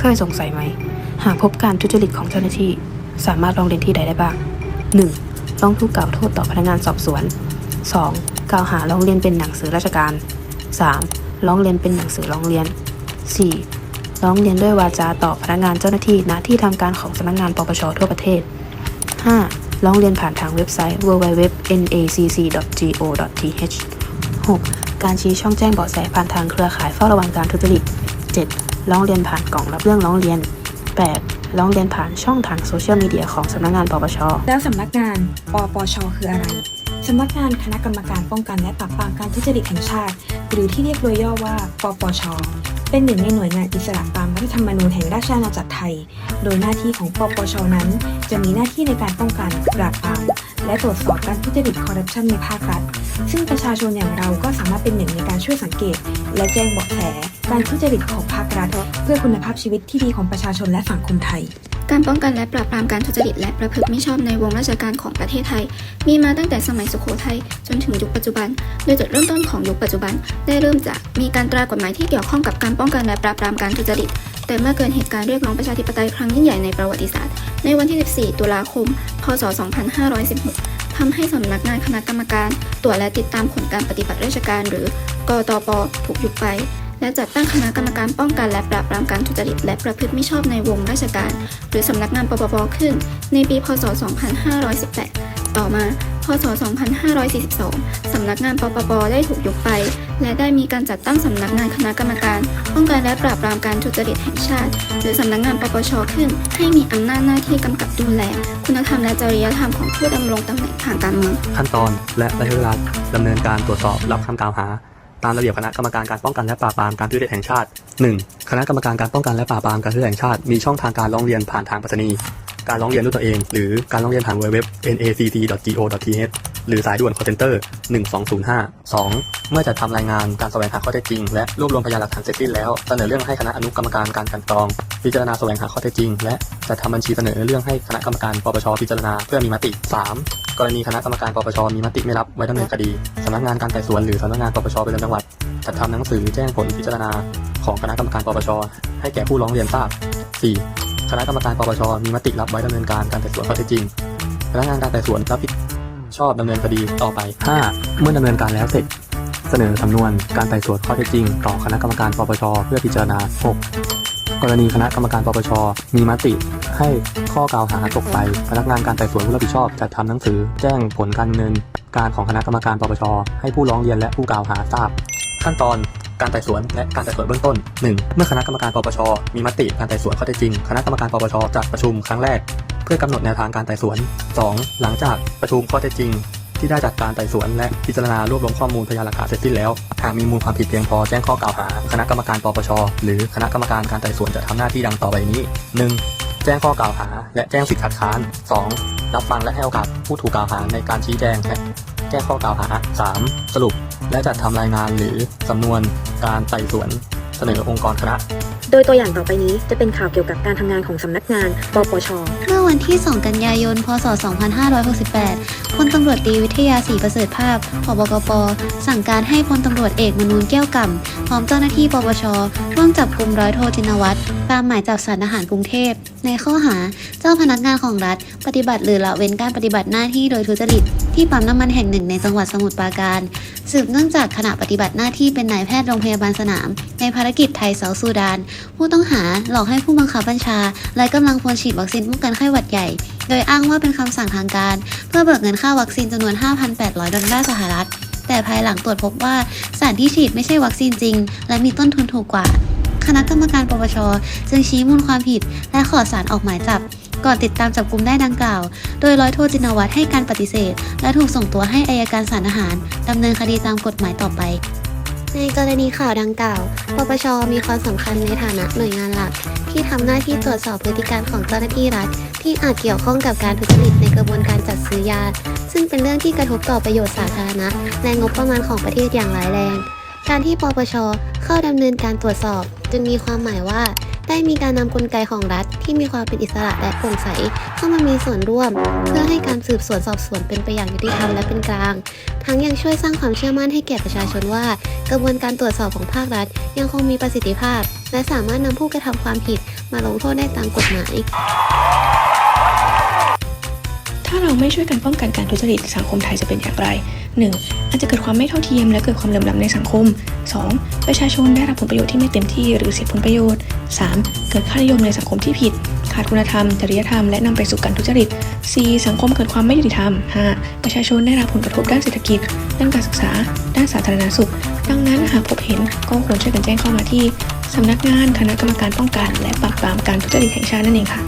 เคยสงสัยไหม หากพบการทุจริตของเจ้าหน้าที่ สามารถร้องเรียนที่ใดได้บ้าง 1. ร้องทุกข์กล่าวโทษต่อพนักงานสอบสวน 2. กล่าวหาร้องเรียนเป็นหนังสือราชการ 3. ร้องเรียนเป็นหนังสือร้องเรียน 4. ร้องเรียนด้วยวาจาต่อพนักงานเจ้าหน้าที่ณที่ทำการของสำนักงานปปชทั่วประเทศ 5. ร้องเรียนผ่านทางเว็บไซต์ www.nacc.go.th 6. การชี้ช่องแจ้งเบาะแสผ่านทางเครือข่ายเฝ้าระวังการทุจริต 7. ร้องเรียนผ่านกล่องรับเรื่องร้องเรียน 8. ร้องเรียนผ่านช่องทางโซเชียลมีเดียของสำนักงานปปช แล้วสำนักงานปปช คืออะไร สำนักงานคณะกรรมการป้องกันและปราบปรามการทุจริตแห่งชาติ หรือที่เรียกโดยย่อว่า ปปช เป็นหนึ่งในหน่วยงานอิสระตามรัฐธรรมนูญแห่งราชอาณาจักรไทย โดยหน้าที่ของปปชนั้น จะมีหน้าที่ในการป้องกัน ปราบปราม และตรวจสอบการทุจริตคอร์รัปชันในภาครัฐ ซึ่งประชาชนอย่างเราก็สามารถเป็นหนึ่งในการช่วยสังเกต และแจ้งเบาะแสการทุจริตของภาครัฐ เพื่อคุณภาพชีวิตที่ดีของประชาชนและสังคมไทย การป้องกันและปราบปรามการทุจริตและประพฤติมิชอบในวงราชการของประเทศไทย มีมาตั้งแต่สมัยสุโขทัยจนถึงยุคปัจจุบัน โดยจุดเริ่มต้นของยุคปัจจุบัน ได้เริ่มจากมีการตรากฎหมายที่เกี่ยวข้องกับการป้องกันและปราบปรามการทุจริต แต่เมื่อเกิดเหตุการณ์เรียกร้องประชาธิปไตยครั้งยิ่งใหญ่ในประวัติศาสตร์ ในวันที่ 14 ตุลาคม พศ 2516ทำให้สำนักงานคณะกรรมการตรวจและติดตามผลการปฏิบัติราชการ หรือกตปถูกยุบไป และจัดตั้งคณะกรรมการป้องกันและปราบปรามการทุจริตและประพฤติมิชอบในวงราชการ หรือสำนักงานปปปขึ้น ในปี พศ 2518 ต่อมา พศ 2542 สำนักงานปปปได้ถูกยุบไป และได้มีการจัดตั้งสำนักงานคณะกรรมการ ป้องกันและปราบปรามการทุจริตแห่งชาติ หรือสำนักงานปปชขึ้น ให้มีอำนาจหน้าที่กำกับดูแล คุณธรรมและจริยธรรมของผู้ดำรงตำแหน่งทางการเมืองขั้นตอนและระยะเวลาดำเนินการตรวจสอบรับคำกล่าวหา ตามระเบียบคณะกรรมการการป้องกันและปราบปรามการทุจริตแห่งชาติ 1. คณะกรรมการการป้องกันและปราบปรามการทุจริตแห่งชาติมีช่องทางการร้องเรียนผ่านทางไปรษณีย์การร้องเรียนด้วยตัวเอง หรือการร้องเรียนผ่านเว็บ nacc.go.th หรือสายด่วน call center 1205 2. เมื่อจัดทำรายงานการแสวงหาข้อเท็จจริง และรวบรวมพยานหลักฐานเสร็จสิ้นแล้ว เสนอเรื่องให้คณะอนุกรรมการการกันกรอง พิจารณาแสวงหาข้อเท็จจริง และจัดทำบัญชีเสนอเรื่องให้คณะกรรมการปปชพิจารณาเพื่อมีมติ 3. กรณีคณะกรรมการปปชมีมติไม่รับไว้ดำเนินคดีสำนักงานการไต่สวนหรือสำนักงานปปชประจำจังหวัดจัดทำหนังสือแจ้งผลพิจารณาของคณะกรรมการปปชให้แก่ผู้ร้องเรียนทราบ 4. คณะกรรมการปปชมีมติรับไว้ดำเนินการการไต่สวนข้อเท็จจริงพนักงานการไต่สวนรับผิดชอบดำเนินคดีต่อไป 5. เมื่อดำเนินการแล้วเสร็จ เสนอสำนวนการไต่สวนข้อเท็จจริง ต่อคณะกรรมการปปชเพื่อพิจารณา 6. กรณีคณะกรรมการปปชมีมติ ให้ข้อกล่าวหาตกไป พนักงานการไต่สวนผู้รับผิดชอบจัดทำหนังสือ แจ้งผลการดำเนินการของคณะกรรมการปปชให้ผู้ร้องเรียนและผู้กล่าวหาทราบ ขั้นตอนการไต่สวนและการไต่สวนเบื้องต้น 1. เมื่อคณะกรรมการปปช มีมติการไต่สวนข้อเท็จจริง คณะกรรมการปปชจัดประชุมครั้งแรก เพื่อกำหนดแนวทางการไต่สวน 2. หลังจากประชุมข้อเท็จจริง ที่ได้จัดการไต่สวนและพิจารณารวบรวมข้อมูลพยานหลักฐานเสร็จสิ้นแล้ว หากมีมูลความผิดเพียงพอแจ้งข้อกล่าวหา คณะกรรมการปปช หรือคณะกรรมการการไต่สวนจะทำหน้าที่ดังต่อไปนี้ 1. แจ้งข้อกล่าวหา และแจ้งสิทธิคัดค้าน 2. รับฟังและให้โอกาสผู้ถูกกล่าวหาในการชี้แจงและแก้ข้อกล่าวหา 3. สรุป และจัดทำรายงานหรือสำนวนการไต่สวนเสนอองค์กรคณะโดยตัวอย่างต่อไปนี้จะเป็นข่าวเกี่ยวกับการทำงานของสำนักงาน ปปช เมื่อวันที่ 2 กันยายน พศ 2568 พลตำรวจตรีวิทยาศรีประเสริฐภาพผบกป สั่งการให้พลตำรวจเอกมนูนแก้วก่ำพ ร้อมเจ้าหน้าที่ปปชร่วมจับกลุ่มร้อยโทจินวัตรตามหมายจับสารทหารกรุงเทพ ในข้อหาเจ้าพนักงานของรัฐ ปฏิบัติหรือละเว้นการปฏิบัติหน้าที่โดยทุจริต ที่ปั๊มน้ำมันแห่งหนึ่งในจังหวัดสมุทรปราการ สืบเนื่องจากขณะปฏิบัติหน้าที่เป็นนายแพทย์โรงพยาบาลสนาม ในภารกิจไทยเซาท์ซูดาน ผู้ต้องหาหลอกให้ผู้บังคับบัญชา และกำลังพลฉีดวัคซีนป้องกันไข้หวัดใหญ่ โดยอ้างว่าเป็นคำสั่งทางการ เพื่อเบิกเงินค่าวัคซีนจำนวน 5,800 ดอลลาร์สหรัฐ แต่ภายหลังตรวจพบว่าสารที่ฉีดไม่ใช่วัคซีนจริง และมีต้นทุนถูกกว่า คณะกรรมการปปช จึงชี้มูลความผิด และขอสารออกหมายจับ ก่อนติดตามจับกลุ่มได้ดังกล่าว โดยร้อยโทจินวัตรให้การปฏิเสธ และถูกส่งตัวให้อายการศาลทหารดำเนินคดีตามกฎหมายต่อไปในกรณีข่าวดังกล่าว ปปช มีความสำคัญในฐานะหน่วยงานหลัก ที่ทำหน้าที่ตรวจสอบพฤติการของเจ้าหน้าที่รัฐ ที่อาจเกี่ยวข้องกับการทุจริตในกระบวนการจัดซื้อยา ซึ่งเป็นเรื่องที่กระทบต่อประโยชน์สาธารณะ และงบประมาณของประเทศอย่างร้ายแรง การที่ปปช เข้าดำเนินการตรวจสอบ จึงมีความหมายว่า ได้มีการนำกลไกของรัฐที่มีความเป็นอิสระและโปร่งใส เข้ามามีส่วนร่วม เพื่อให้การสืบสวนสอบสวนเป็นไปอย่างยุติธรรมและเป็นกลาง ทั้งยังช่วยสร้างความเชื่อมั่นให้แก่ประชาชนว่า กระบวนการตรวจสอบของภาครัฐ ยังคงมีประสิทธิภาพ และสามารถนำผู้กระทำความผิดมาลงโทษได้ตามกฎหมาย ไม่ช่วยกันป้องกันการทุจริตสังคมไทยจะเป็นอย่างไร 1. อาจจะเกิดความไม่เท่าเทียมและเกิดความเหลื่อมล้ำในสังคม 2. ประชาชนได้รับผลประโยชน์ที่ไม่เต็มที่หรือเสียผลประโยชน์ 3. เกิดค่านิยมในสังคมที่ผิด ขาดคุณธรรม จริยธรรมและนำไปสู่การทุจริต 4. สังคมเกิดความไม่ยุติธรรม 5. ประชาชนได้รับผลกระทบด้านเศรษฐกิจ ด้านการศึกษา ด้านสาธารณสุข ดังนั้นหากพบเห็นก็ควรช่วยกันแจ้งเข้ามาที่สำนักงานคณะกรรมการป้องกัน และปราบปรามการทุจริตแห่งชาตินั่นเองค่ะ